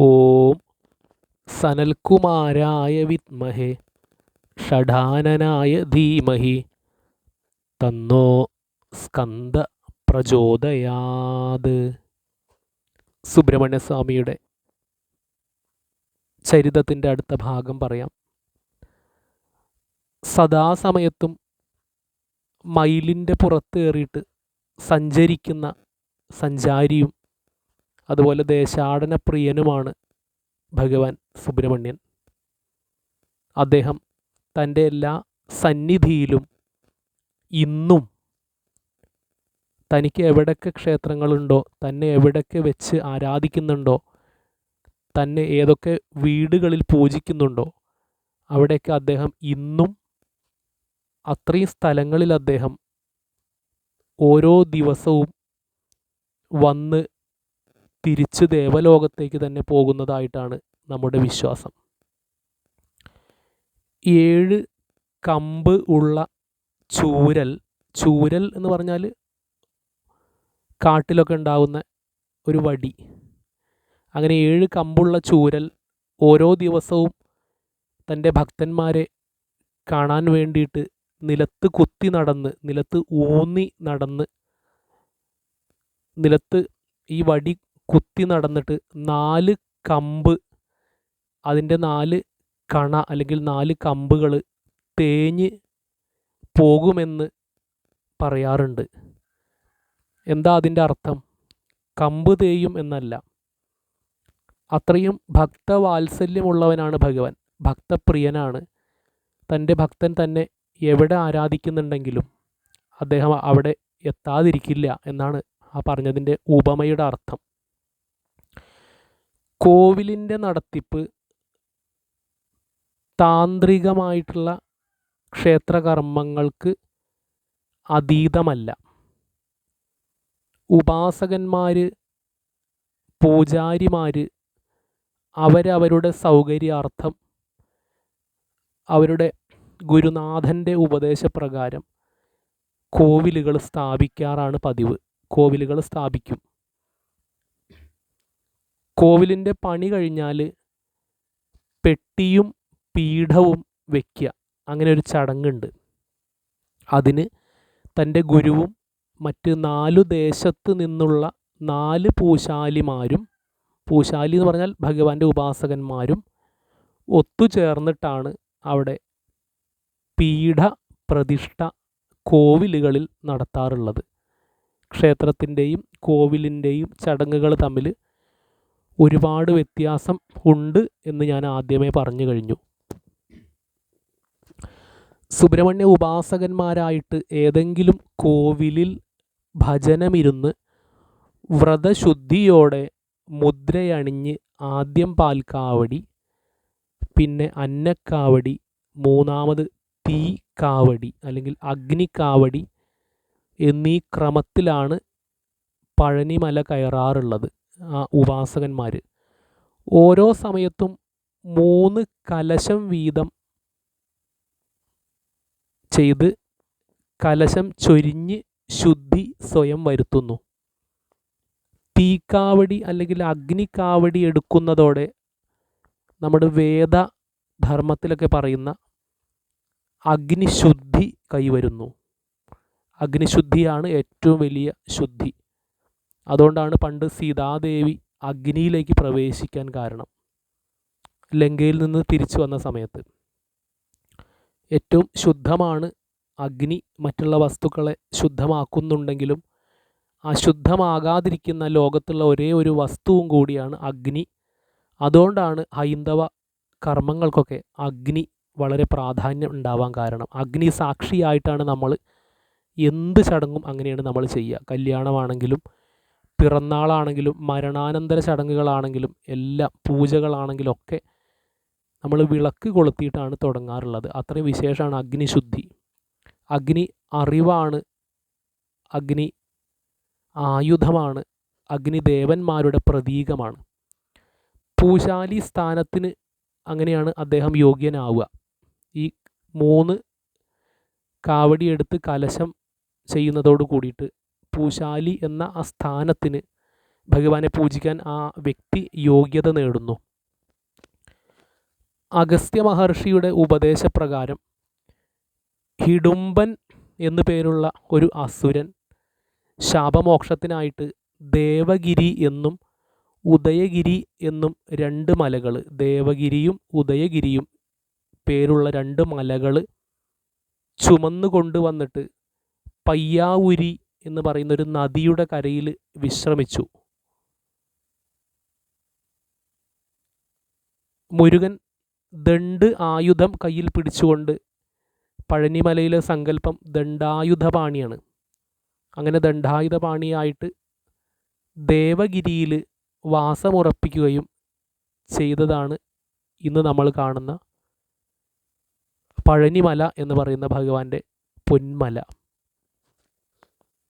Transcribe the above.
ഓം സനൽകുമാരായ വിത്മഹേ ഷഡാനനായ ധീമഹി തന്നോ സ്കന്ദ പ്രചോദയാത്. സുബ്രഹ്മണ്യസ്വാമിയുടെ ചരിതത്തിന്റെ അടുത്ത ഭാഗം പറയാം. സദാസമയത്തും മയിലിന്റെ പുറത്തേറിയിട്ട് സഞ്ചരിക്കുന്ന സഞ്ചാരിയും അതുപോലെ ദേശാടന പ്രിയനുമാണ് ഭഗവാൻ സുബ്രഹ്മണ്യൻ. അദ്ദേഹം തന്റെ എല്ലാ സന്നിധിയിലും ഇന്നും തനിക്ക് എവിടൊക്കെ ക്ഷേത്രങ്ങളുണ്ടോ തന്നെ എവിടൊക്കെ വെച്ച് ആരാധിക്കുന്നുണ്ടോ തന്നെ ഏതൊക്കെ വീടുകളിൽ പൂജിക്കുന്നുണ്ടോ അവിടെയൊക്കെ അദ്ദേഹം ഇന്നും അത്രയും സ്ഥലങ്ങളിൽ അദ്ദേഹം ഓരോ ദിവസവും വന്ന് തിരിച്ച് ദേവലോകത്തേക്ക് തന്നെ പോകുന്നതായിട്ടാണ് നമ്മുടെ വിശ്വാസം. ഏഴ് കമ്പ് ഉള്ള ചൂരൽ ചൂരൽ എന്ന് പറഞ്ഞാൽ കാട്ടിലൊക്കെ ഉണ്ടാകുന്ന ഒരു വടി. അങ്ങനെ ഏഴ് കമ്പുള്ള ചൂരൽ ഓരോ ദിവസവും തന്റെ ഭക്തന്മാരെ കാണാൻ വേണ്ടിയിട്ട് നിലത്ത് കുത്തി നടന്ന് നിലത്ത് ഊന്നി നടന്ന് നിലത്ത് ഈ വടി കുത്തി നടന്നിട്ട് നാല് കമ്പ് അതിന്റെ നാല് കണ അല്ലെങ്കിൽ നാല് കമ്പുകൾ തേഞ്ഞ് പോകുമെന്ന് പറയാറുണ്ട്. എന്താ അതിന്റെ അർത്ഥം? കമ്പ് തേയും എന്നല്ല. അത്രയും ഭക്തവാത്സല്യമുള്ളവനാണ് ഭഗവാൻ. ഭക്തപ്രിയനാണ്. തന്റെ ഭക്തൻ തന്നെ എവിടെ ആരാധിക്കുന്നുണ്ടെങ്കിലും അദ്ദേഹം അവിടെ എത്താതിരിക്കില്ല എന്നാണ് ആ പറഞ്ഞതിന്റെ ഉപമയുടെ അർത്ഥം. കോവിലിന്റെ നടത്തിപ്പ് താന്ത്രികമായിട്ടുള്ള ക്ഷേത്രകർമ്മങ്ങൾക്ക് അതീതമല്ല. ഉപാസകന്മാർ പൂജാരിമാർ അവരവരുടെ സൗകര്യാർത്ഥം അവരുടെ ഗുരുനാഥന്റെ ഉപദേശപ്രകാരം കോവിലുകൾ സ്ഥാപിക്കാറാണ് പതിവ്. കോവിലുകൾ സ്ഥാപിക്കും. കോവിലിന്റെ പണി കഴിഞ്ഞാൽ പെട്ടിയും പീഠവും വയ്ക്കുക അങ്ങനെ ഒരു ചടങ്ങുണ്ട്. അതിന് തന്റെ ഗുരുവും മറ്റ് നാലു ദേശത്ത് നിന്നുള്ള നാല് പൂശാലിമാരും പൂശാലി എന്ന് പറഞ്ഞാൽ ഭഗവാന്റെ ഉപാസകന്മാരും ഒത്തുചേർന്നിട്ടാണ് അവിടെ പീഠ പ്രതിഷ്ഠ കോവിലുകളിൽ നടത്താറുള്ളത്. ക്ഷേത്രത്തിന്റെയും കോവിലിന്റെയും ചടങ്ങുകൾ തമ്മിൽ ഒരുപാട് വ്യത്യാസം ഉണ്ട് എന്ന് ഞാൻ ആദ്യമേ പറഞ്ഞു കഴിഞ്ഞു. സുബ്രഹ്മണ്യ ഉപാസകന്മാരായിട്ട് ഏതെങ്കിലും കോവിലിൽ ഭജനമിരുന്ന് വ്രതശുദ്ധിയോടെ മുദ്രയണിഞ്ഞ് ആദ്യം പാൽക്കാവടി പിന്നെ അന്നക്കാവടി മൂന്നാമത് തീ കാവടി അല്ലെങ്കിൽ അഗ്നിക്കാവടി എന്നീ ക്രമത്തിലാണ് പഴനിമല കയറാറുള്ളത്. ഉപാസകന്മാർ ഓരോ സമയത്തും മൂന്ന് കലശം വീതം ചെയ്ത് കലശം ചൊരിഞ്ഞ് ശുദ്ധി സ്വയം വരുത്തുന്നു. തീക്കാവടി അല്ലെങ്കിൽ അഗ്നിക്കാവടി എടുക്കുന്നതോടെ നമ്മുടെ വേദ ധർമ്മത്തിലൊക്കെ പറയുന്ന അഗ്നിശുദ്ധി കൈവരുന്നു. അഗ്നിശുദ്ധിയാണ് ഏറ്റവും വലിയ ശുദ്ധി. അതുകൊണ്ടാണ് പണ്ട് സീതാദേവി അഗ്നിയിലേക്ക് പ്രവേശിക്കാൻ കാരണം. ലങ്കയിൽ നിന്ന് തിരിച്ചു വന്ന സമയത്ത്. ഏറ്റവും ശുദ്ധമാണ് അഗ്നി. മറ്റുള്ള വസ്തുക്കളെ ശുദ്ധമാക്കുന്നുണ്ടെങ്കിലും അശുദ്ധമാകാതിരിക്കുന്ന ലോകത്തുള്ള ഒരേ ഒരു വസ്തുവും കൂടിയാണ് അഗ്നി. അതുകൊണ്ടാണ് ഹൈന്ദവ കർമ്മങ്ങൾക്കൊക്കെ അഗ്നി വളരെ പ്രാധാന്യം ഉണ്ടാവാൻ കാരണം. അഗ്നി സാക്ഷിയായിട്ടാണ് നമ്മൾ എന്ത് ചടങ്ങും അങ്ങനെയാണ് നമ്മൾ ചെയ്യുക. കല്യാണമാണെങ്കിലും പിറന്നാളാണെങ്കിലും മരണാനന്തര ചടങ്ങുകളാണെങ്കിലും എല്ലാം പൂജകളാണെങ്കിലും ഒക്കെ നമ്മൾ വിളക്ക് കൊളുത്തിയിട്ടാണ് തുടങ്ങാറുള്ളത്. അത്രയും വിശേഷമാണ് അഗ്നിശുദ്ധി. അഗ്നി അറിവാണ് അഗ്നി ആയുധമാണ് അഗ്നിദേവന്മാരുടെ പ്രതീകമാണ്. പൂശാലി സ്ഥാനത്തിന് അങ്ങനെയാണ് അദ്ദേഹം യോഗ്യനാവുക. ഈ മൂന്ന് കാവടിയെടുത്ത് കലശം ചെയ്യുന്നതോട് കൂടിയിട്ട് പൂശാലി എന്ന ആ സ്ഥാനത്തിന് ഭഗവാനെ പൂജിക്കാൻ ആ വ്യക്തി യോഗ്യത നേടുന്നു. അഗസ്ത്യ മഹർഷിയുടെ ഉപദേശപ്രകാരം ഹിഡുംബൻ എന്നു പേരുള്ള ഒരു അസുരൻ ശാപമോക്ഷത്തിനായിട്ട് ദേവഗിരി എന്നും ഉദയഗിരി എന്നും രണ്ട് മലകൾ ദേവഗിരിയും ഉദയഗിരിയും പേരുള്ള രണ്ട് മലകൾ ചുമന്നു കൊണ്ടുവന്നിട്ട് പയ്യാവുരി എന്ന് പറയുന്ന ഒരു നദിയുടെ കരയിൽ വിശ്രമിച്ചു. മുരുകൻ ദണ്ട് ആയുധം കയ്യിൽ പിടിച്ചുകൊണ്ട് പഴനിമലയിലെ സങ്കല്പം ദണ്ഡായുധപാണിയാണ്. അങ്ങനെ ദണ്ഡായുധപാണിയായിട്ട് ദേവഗിരിയിൽ വാസമുറപ്പിക്കുകയും ചെയ്തതാണ് ഇന്ന് നമ്മൾ കാണുന്ന പഴനിമല എന്ന് പറയുന്ന ഭഗവാന്റെ പൊന്മല.